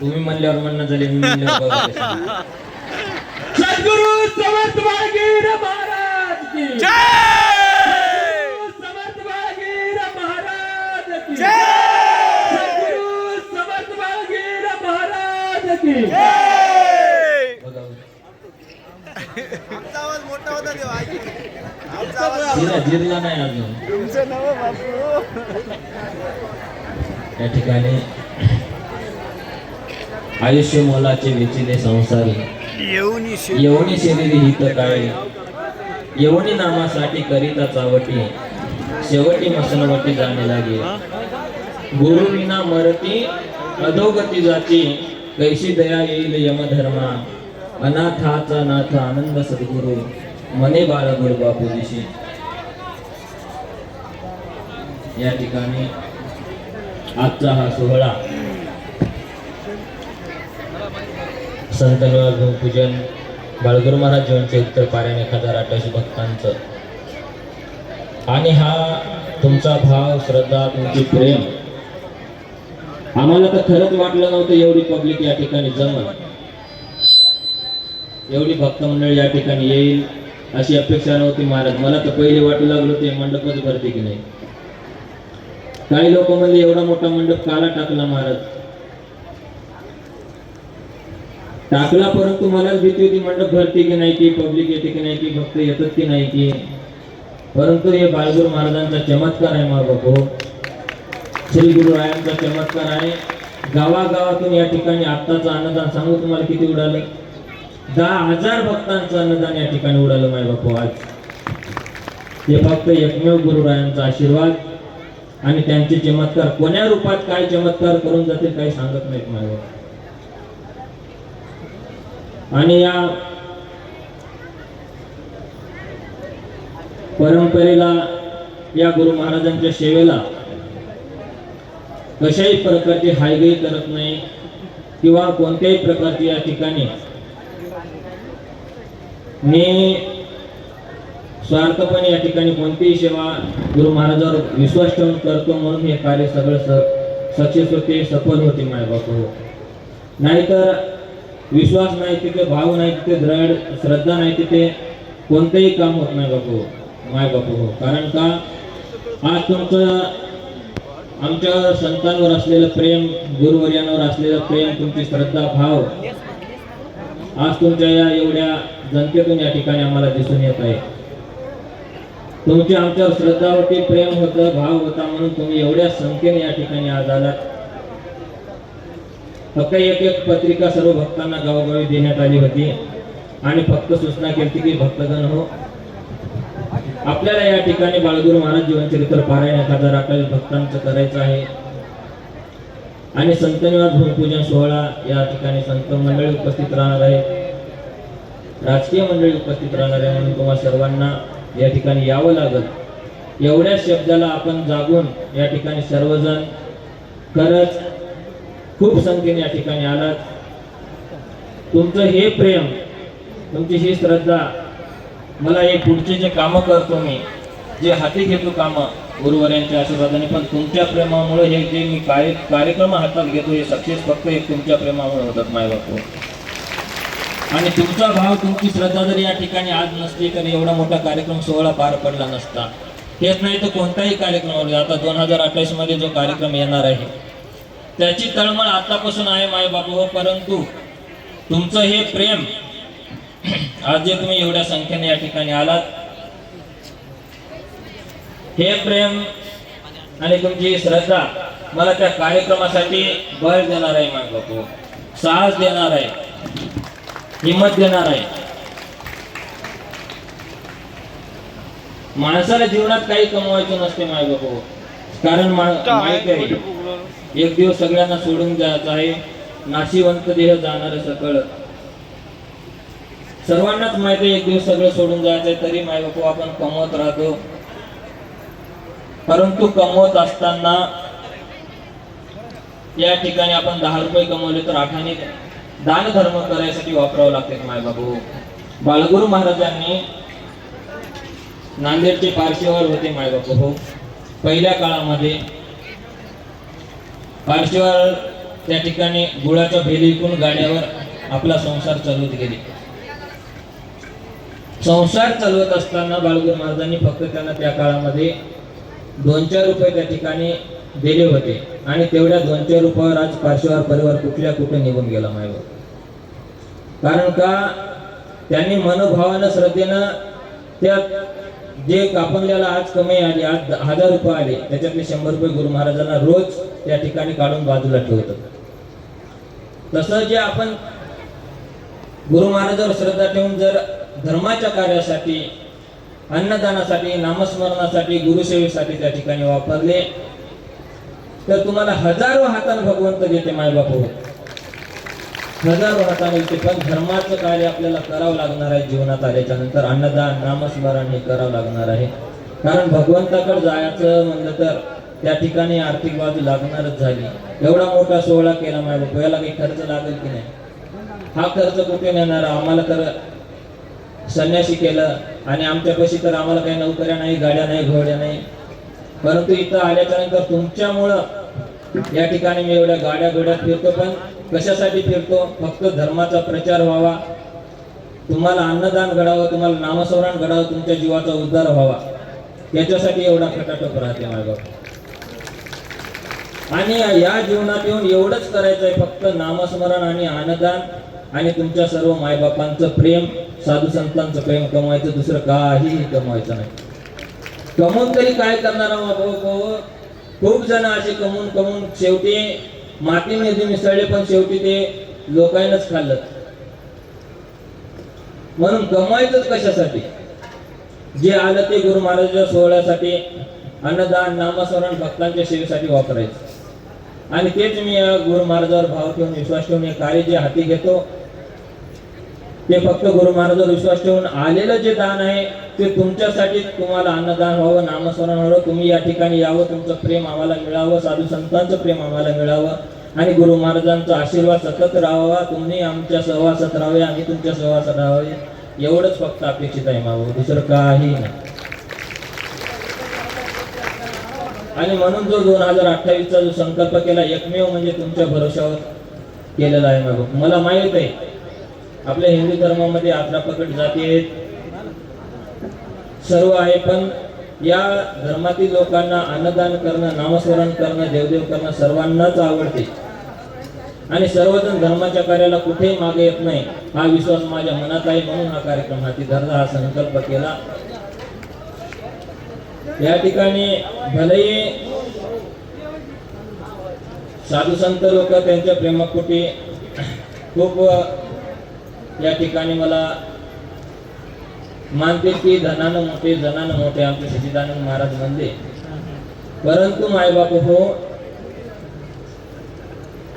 तुम्ही म्हणल्यावर म्हणणं झाले मी म्हणल्यावर बघा कसं. सद्गुरु समर्थ बाळगीर महाराज की. सद्गुरु समर्थ बाळगीर महाराज की. सद्गुरु समर्थ बाळगीर महाराज की. बघा. आमचा आवाज मोठा होता तेव्हा ऐकू. आमचा आवाज जिरा जिरला नाही अजून. तुमचं नवं बापू. या ठिकाणी आयुष्य मोलाचे वेचिले संसारी. येऊन येवणी शरीरी हित काळे. येवणी नामासाठी करिता चावटी. शेवटी मसनवटी जाणे लागे. गुरु विना मरती अधोगती जाती. कैशी दया येईल यमधर्मा. अनाथाचा नाथ आनंद सद्गुरु. मने बाळ बापूजीशी. या ठिकाणी आजचा हा सोहळा संत निवास पूजन बाळगुरु महाराज जीवनचे उत्तर पारायण एक हजार अठराशे भक्तांचं. आणि हा तुमचा भाव श्रद्धा तुमची प्रेम आम्हाला तर खरंच वाटलं नव्हतं एवढी पब्लिक या ठिकाणी जमल. एवढी भक्त मंडळ या ठिकाणी येईल अशी अपेक्षा नव्हती महाराज. मला तर पहिले वाटू लागलो ते मंडपच भरते की नाही. काही लोक म्हणजे एवढा मोठा मंडप काला टाकला महाराज? टाकला परंतु मलाच भीती होती मंडप भरते की नाही की पब्लिक येते की नाही की भक्त येतात की नाही की परंतु हे बाळगुरु महाराजांचा चमत्कार आहे मा बापू. श्री गुरु रायांचा चमत्कार आहे. गावागावातून या ठिकाणी आत्ताचं अन्नदान सांगू तुम्हाला किती उडालं? दहा हजार भक्तांचं अन्नदान या ठिकाणी उडालं माय बापू आज. हे फक्त एकमेव गुरुरायांचा आशीर्वाद आणि त्यांचे चमत्कार कोण्या रूपात काय चमत्कार करून जातील काही सांगत नाहीत माय बापू. आणि या परंपरेला या गुरु महाराजांच्या सेवेला कशाही प्रकारची हायगई करत नाही किंवा कोणत्याही प्रकारची या ठिकाणी मी स्वार्थपणे या ठिकाणी कोणतीही सेवा गुरु महाराजावर विश्वास ठेवून करतो म्हणून हे कार्य सगळं सक्सेस होते सफल होते माझ्या बापू नाहीतर विश्वास नाही तिथे भाव नाही तिथे दृढ श्रद्धा नाही तिथे कोणतंही काम होत नाही बापू माय बापू. हो कारण का? आज तुमचं आमच्या संतांवर असलेलं प्रेम गुरुवर्यांवर असलेलं प्रेम तुमची श्रद्धा भाव आज तुमच्या या एवढ्या जनतेतून या ठिकाणी आम्हाला दिसून येत आहे. तुमची आमच्यावर श्रद्धा होती प्रेम होतं भाव होता म्हणून तुम्ही एवढ्या संख्येने या ठिकाणी आज आलात. फक्त एक एक पत्रिका सर्व भक्तांना गावोगावी देण्यात आली होती. आणि फक्त सूचना केली की भक्तगण हो. आपल्याला या ठिकाणी बाळगुरु महाराज जीवनचरित्र पारायण एखादा हजार भक्तांचं करायचं आहे. आणि संत निवास भूमिपूजन सोहळा या ठिकाणी संत मंडळी उपस्थित राहणार आहे राजकीय मंडळी उपस्थित राहणार आहे म्हणून तुम्हाला सर्वांना या ठिकाणी यावं लागल. एवढ्या शब्दाला आपण जागून या ठिकाणी सर्वजण खरंच खूप संख्येने या ठिकाणी आलात. तुमचं हे प्रेम तुमची ही श्रद्धा मला हे पुढचे जे कामं करतो मी जे हाती घेतो कामं गुरुवाऱ्यांच्या आशीर्वादाने पण तुमच्या प्रेमामुळे हे जे मी कार्य कार्यक्रम हातात घेतो हे सक्सेस फक्त एक तुमच्या प्रेमामुळे होतात माय बापू. आणि तुमचा भाव तुमची श्रद्धा जर या ठिकाणी आज नसली तर एवढा मोठा कार्यक्रम सोहळा पार पडला नसता. हेच नाही तर कोणताही कार्यक्रम आता दोन हजार अठ्ठावीसमध्ये जो कार्यक्रम येणार आहे त्याची तळमळ आतापासून आहे माय बापू. हो परंतु तुमचं हे प्रेम आज जे तुम्ही एवढ्या संख्येने या ठिकाणी आलात हे प्रेम आणि तुमची श्रद्धा मला त्या कार्यक्रमासाठी बळ देणार आहे माय बापू. साहस देणार आहे. हिंमत देणार आहे. माणसाला जीवनात काही कमवायचं नसते माय बापू. कारण माहीत आहे. एक दिवस सगळ्यांना सोडून जायचं आहे. नाशिवंत देह जाणार सकळ. सर्वांनाच माहिती आहे एक दिवस सगळं सोडून जायचंय तरी माय बापू आपण कमवत राहतो. परंतु कमवत असताना या ठिकाणी आपण दहा रुपये कमवले तर आठाने दान धर्म करायसाठी वापरावं लागते माय बाबू बाळगुरु महाराजांनी नांदेडचे पारशीवर होते माय बापू. हो पहिल्या काळामध्ये पारशीवर त्या ठिकाणी गुळाच्या भेली विकून गाड्यावर आपला संसार चालवत गेले. संसार चालवत असताना बाळगुरू महाराजांनी फक्त त्यांना त्या काळामध्ये दोन चार रुपये त्या ठिकाणी दिले होते. आणि तेवढ्या दोन चार रुपयावर आज पार्श्ववार परिवार कुठल्या कुठे निघून गेला मायवर. कारण का? त्यांनी मनोभावानं श्रद्धेनं त्या जे आपल्याला आज कमाई आली आज हजार रुपये आले त्याच्यातले शंभर रुपये गुरु महाराजांना रोज त्या ठिकाणी काढून बाजूला ठेवतात. तसं जे आपण गुरु महाराजांवर श्रद्धा ठेवून जर धर्माच्या कार्यासाठी अन्नदानासाठी नामस्मरणासाठी गुरुसेवेसाठी त्या ठिकाणी वापरले तर तुम्हाला हजारो हातानं भगवंत देते मायबाप हो हजारो हाताने येते पण धर्माचं कार्य आपल्याला करावं लागणार आहे जीवनात. आल्याच्यानंतर अन्नदान नामस्मरण हे करावं लागणार आहे. कारण भगवंताकडे जायचं म्हणलं तर त्या ठिकाणी आर्थिक बाजू लागणारच झाली. एवढा मोठा सोहळा केला मायबाप याला काही खर्च लागेल की नाही? हा खर्च कुठे नेणार आम्हाला तर संन्यासी केलं. आणि आमच्यापाशी तर आम्हाला काही नोकऱ्या नाही गाड्या नाही घोड्या नाही. परंतु इथं आल्याच्यानंतर तुमच्यामुळं या ठिकाणी मी एवढ्या गाड्या घोड्यात फिरतो. पण कशासाठी फिरतो? फक्त धर्माचा प्रचार व्हावा. तुम्हाला अन्नदान घडावं तुम्हाला नामस्मरण घडावं तुमच्या जीवाचा उद्धार व्हावा. याच्यासाठी एवढा खटाटोप राहते मायबाप आणि या जीवनात येऊन एवढंच करायचं आहे फक्त नामस्मरण आणि अन्नदान आणि तुमच्या सर्व मायबापांचं प्रेम साधू संतांचं प्रेम कमवायचं दुसरं काहीही कमवायचं नाही. कमवून तरी काय करणार बाबा खूप जण असे कमवून कमवून शेवटी मातीमध्ये मिसळले पण शेवटी ते लोकांनाच खाल्लं. म्हणून कमवायचंच कशासाठी? जे आलं ते गुरु महाराजांच्या सोहळ्यासाठी अन्नदान नामस्मरण भक्तांच्या सेवेसाठी वापरायचं. आणि तेच मी या गुरु महाराजावर भाव ठेवून विश्वास ठेवून हे कार्य जे हाती घेतो ते फक्त गुरु महाराजावर विश्वास ठेवून आलेलं जे दान आहे ते तुमच्यासाठी तुम्हाला अन्नदान व्हावं नामस्मरण व्हावं. तुम्ही या ठिकाणी यावं तुमचं प्रेम आम्हाला मिळावं साधू संतांचं प्रेम आम्हाला मिळावं. आणि गुरु महाराजांचा आशीर्वाद सतत राहावा. तुम्ही आमच्या सहवासात राहावे आम्ही तुमच्या सहवासात राहावे. एवढंच फक्त अपेक्षित आहे मावं. दुसरं काही नाही. आणि म्हणून जो दोन हजार अठ्ठावीसचा जो संकल्प केला एकमेव म्हणजे तुमच्या भरोशावर केलेला आहे मागू मला माहीत आहे आपल्या हिंदू धर्मामध्ये अठरा पकड जाती आहेत. सर्व आहे पण या धर्मातील लोकांना अन्नदान करणं नामस्मरण करणं देवदेव करणं सर्वांनाच आवडते. आणि सर्वजण धर्माच्या कार्याला कुठेही मागे येत नाही हा विश्वास माझ्या मनात आहे म्हणून हा कार्यक्रम हाती धरला हा संकल्प केला. या ठिकाणी भलेही साधू संत लोक त्यांच्या प्रेमापोटी खूप या ठिकाणी मला मानते की धनानं मोठे जनानं मोठे आमचे सचिदानंद महाराज म्हणले. परंतु मायबाप हो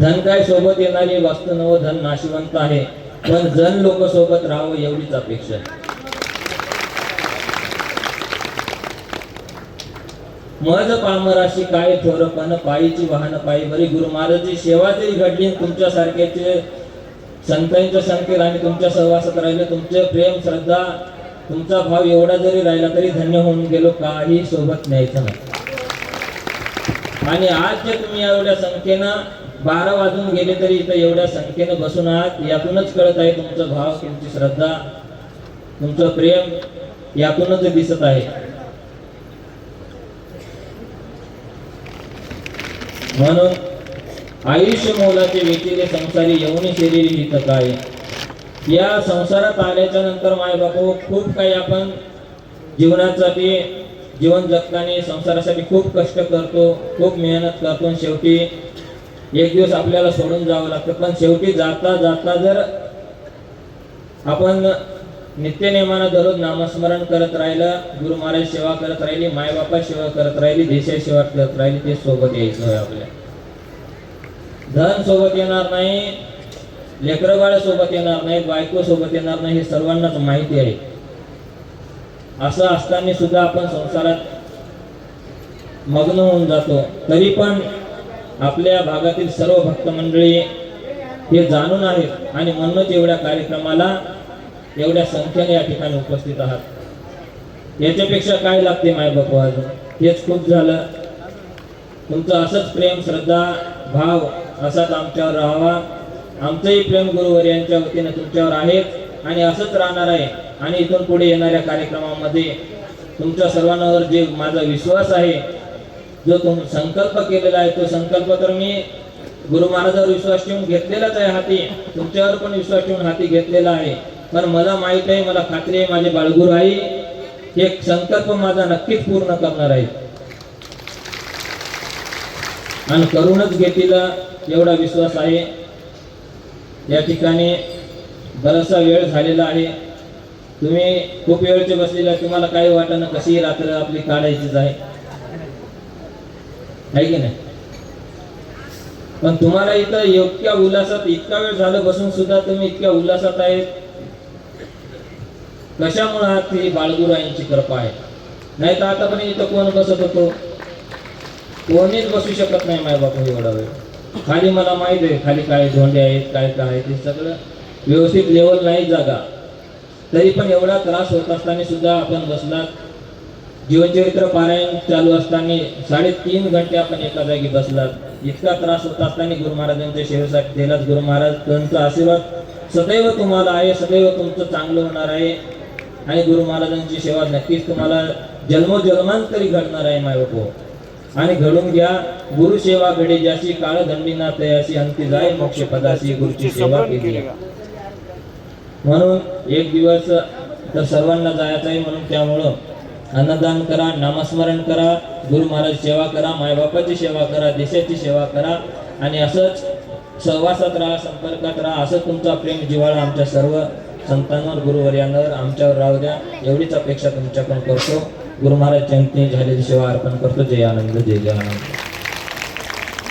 धन काय सोबत येणारी वास्तू नव धन नाशिवंत आहे. पण जन लोक सोबत राहावं एवढीच अपेक्षा आहे. मज पामराशी काय थोरपण पायीची वाहन पायी बरी गुरु महाराजची सेवा जरी घडली तुमच्या सारख्याचे संतांच्या संख्येत आणि तुमच्या सहवासात राहिले तुमचे प्रेम श्रद्धा तुमचा भाव एवढा जरी राहिला तरी धन्य होऊन गेलो काही सोबत न्यायचं नाही. आणि आज जे तुम्ही एवढ्या संख्येनं बारा वाजून गेले तरी इथं एवढ्या संख्येनं बसून आहात यातूनच कळत आहे तुमचा भाव तुमची श्रद्धा तुमचं प्रेम यातूनच दिसत आहे. म्हणून आयुष्य मोलाचे व्यक्तीने संसारी यवनी शरीर हित काय? या संसारात आल्याच्यानंतर माय बापू खूप काही आपण जीवनासाठी जीवन जगताना संसारासाठी खूप कष्ट करतो खूप मेहनत करतो. शेवटी एक दिवस आपल्याला सोडून जावं लागतं. पण शेवटी जाता जाता जर आपण नित्यनेमानं दररोज नामस्मरण करत राहिलं गुरु महाराज सेवा करत राहिली मायबापा सेवा करत राहिली देशाची सेवा करत राहिली ते सोबत यायचं आपल्या. धन सोबत येणार नाही लेकरं सोबत येणार नाही बायको सोबत येणार नाही हे सर्वांनाच माहिती आहे. असं असताना सुद्धा आपण संसारात मग्न होऊन जातो. तरी पण आपल्या भागातील सर्व भक्त मंडळी हे जाणून आहेत आणि म्हणूनच एवढ्या कार्यक्रमाला एवढ्या संख्येने या ठिकाणी उपस्थित आहात. याच्यापेक्षा काय लागते माय बापू अजून हेच खूप झालं. तुमचं असंच प्रेम श्रद्धा भाव असाच आमच्यावर राहावा. आमचंही प्रेम गुरुवर यांच्या वतीनं तुमच्यावर आहे आणि असंच राहणार आहे. आणि इथून पुढे येणाऱ्या कार्यक्रमामध्ये तुमच्या सर्वांवर जे माझा विश्वास आहे जो तुम संकल्प केलेला आहे तो संकल्प तर मी गुरु महाराजावर विश्वास ठेवून घेतलेलाच आहे हाती. तुमच्यावर पण विश्वास ठेवून हाती घेतलेला आहे. पण मला माहीत आहे मला खात्री आहे माझे बाळगुरु आई हे संकल्प माझा नक्कीच पूर्ण करणार आहे. आणि करूनच घेतीला एवढा विश्वास आहे. या ठिकाणी बराचसा वेळ झालेला आहे. तुम्ही खूप वेळचे बसलेले तुम्हाला काही वाटणं कशी रात्र आपली काढायचीच आहे. की नाही? पण तुम्हाला इथं इतक्या उल्हासात इतका वेळ झालं बसून सुद्धा तुम्ही इतक्या उल्हासात आहेत. कशामुळे आहात ही बाळगुरायांची कृपा आहे? नाही तर आता पण इथं कोण बसत होतो? कोणीच बसू शकत नाही माय बापू एवढा वेळ. खाली मला माहीत आहे खाली काय धोंडे आहेत काय काय आहे ते सगळं व्यवस्थित लेवल नाही जागा. तरी पण एवढा त्रास होत असताना सुद्धा आपण बसलात. जीवनचरित्र पारायण चालू असताना साडेतीन घंटे आपण एका जागी बसलात. इतका त्रास होत असताना गुरु महाराजांच्या सेवेसाठी दिलाच गुरु महाराज त्यांचा आशीर्वाद सदैव तुम्हाला आहे सदैव तुमचं चांगलं होणार आहे. आणि गुरु महाराजांची सेवा नक्कीच तुम्हाला जन्मोजन्मांतरी घडणार आहे माय बापू. आणि घडून घ्या. गुरु सेवा घडे ज्याशी काळ दंडीना तयाशी अंती जाय मोक्ष पदाशी गुरुची सेवा केली. म्हणून एक दिवस तर सर्वांना जायचं आहे म्हणून त्यामुळं अन्नदान करा नामस्मरण करा गुरु महाराज सेवा करा मायबापाची सेवा करा देशाची सेवा करा आणि असंच सहवासात राहा संपर्कात राहा असं तुमचा प्रेम जिव्हाळा आमच्या सर्व संतांवर गुरुवर्यांवर आमच्यावर राहू द्या. एवढीच अपेक्षा तुमच्याकडून करतो. गुरु महाराज चंती झालेली सेवा अर्पण करतो. जय आनंद जय जय आनंद.